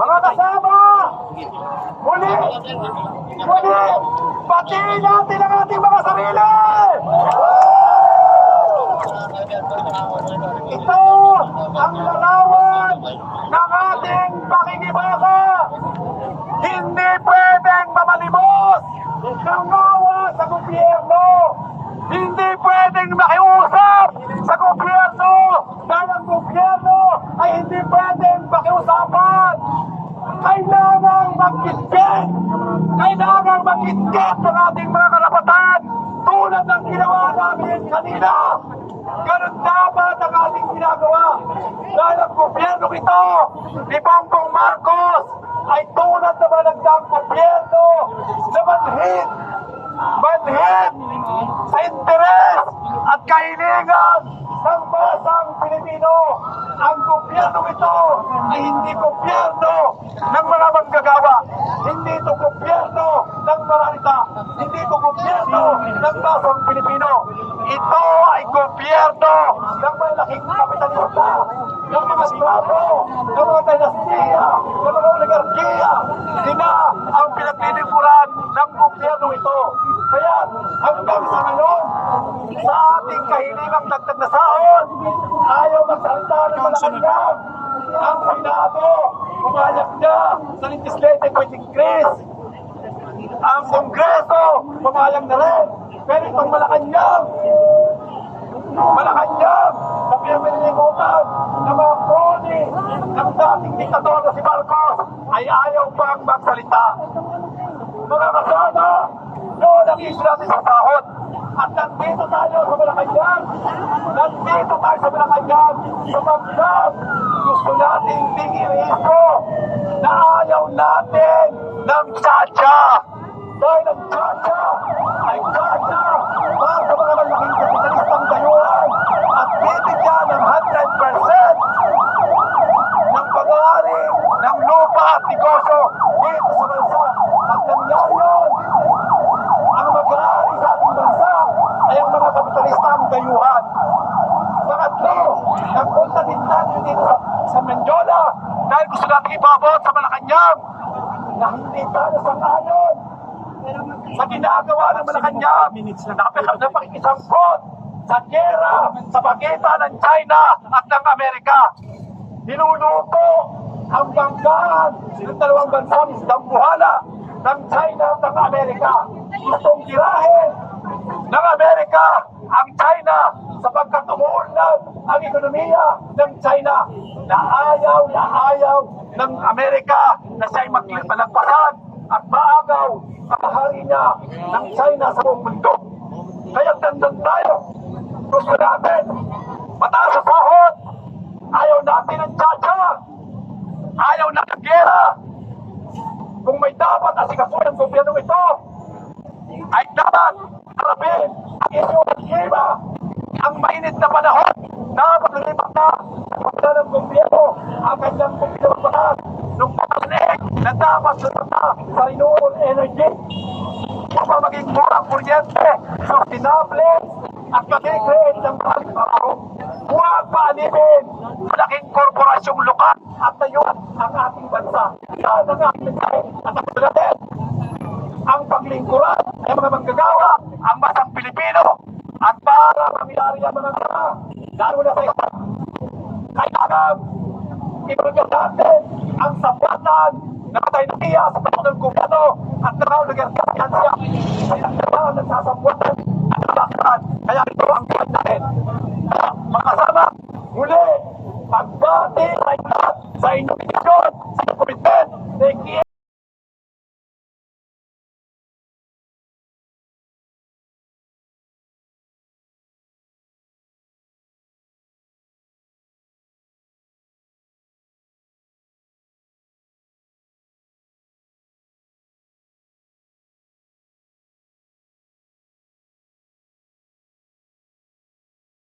Mga kasama! Muli! Muli! Pati natin ang ating mga sarili! Ito ang larawan ng ating pakikibaka! Hindi pwedeng mamalimos ng awa sa gobyerno! Hindi pwedeng makiusap sa gobyerno dahil ang gobyerno ay hindi pwedeng makiusapan! Kailangang magkitkin! Kailangang magkitkin ng ating mga karapatan tulad ng ginawa namin kanina! Ganun dapat ang ating ginagawa dahil ang gobyerno ito ni Bongbong Marcos ay tulad na malagdang gobyerno na manhid manhid sa interes at kahilingan ng masang Pilipino. Ang gobyerno ito ay hindi gobyerno ng mga manggagawa. Hindi ito gobyerno ng mararita. Hindi ito gobyerno ng masang Pilipino. Ito ay gobyerno ng malaking kapitalista, ng mga trapo, ng mga dinastiya, ng mga oligarkiya. Sila ang pinaglilingkuran ng gobyerno ito. Kaya hanggang sa ngayon, sa ating kahilingang dagdag na sahod, ayaw magsalita ng Malacanang. Ang Senado, pumayag na sa legislative wage increase. Pumayag na rin. Pero itong Malacanang, Malacanang, na pinapilikutan ng mga crony ng dating diktador na si Marcos ay ayaw pang magsalita. Mga kasama, noon ang issue natin sa sahod. At nandito tayo sa Malacanang. Nandito tayo sa Malacanang sapagkat gusto nating tingin ito na ayaw natin ng tsatsya. Dahil ang tsatsya ay tsatsya para sa mga malaking kapitalistang dayuhan at bibigyan ng 100% ng pag-aari ng lupa at negosyo dito sa bansa. At nangyari yun, ang mag-aari sa ating bansa ay ang mga kapitalistang dayuhan. Pangatlo, nagpunta din natin dito sa, sa Mendiola dahil gusto natin ipabot sa Malacanang na hindi tayo sa kanon sa ginagawa ng Malacanang na napakikisangkot sa gera sa pagitan ng China at ng Amerika. Niluluto ang banggaan ng dalawang bansa ni Dambuhala ng China at ng Amerika. Gustong tirahin ng Amerika ang China sapagkat umuunlad ang ekonomiya ng China na ayaw na ayaw ng Amerika na siya'y magpalagpasan at maagaw ang hari niya ng China sa buong mundo. Kaya tandang tayo, gusto natin mataas sa sahod, ayaw natin ng tsatsya, ayaw na ng gera. Kung may dapat asikasuhin ng gobyerno ito, ay dapat harapin ang isyong ng klima. Ang mainit na panahon, dapat lumipat na pagkala ng gobyerno ang kanyang gobyerno batas nung pagkalig na dapat sunod na sa upang maging mura ang kuryente, sustainable at mag-create ng maraming trabaho. Huwag paalipin malaking korporasyong lokal at tayuan ang ating bansa. Yan ang ating at ang natin ang paglingkuran ng mga manggagawa, ang masang Pilipino, at para mangyari ang mga tama, lalo na ito, kailangan ibigay natin ang sapatan na patay na iya sa takot ng gobyerno at nakauligan sa kansya. Kaya naman nagsasabuatan at nabaktan. Kaya ito ang gawin natin. Mga kasama, muli, pagbati sa inyo sa inyong edisyon, sa inyong komited, sa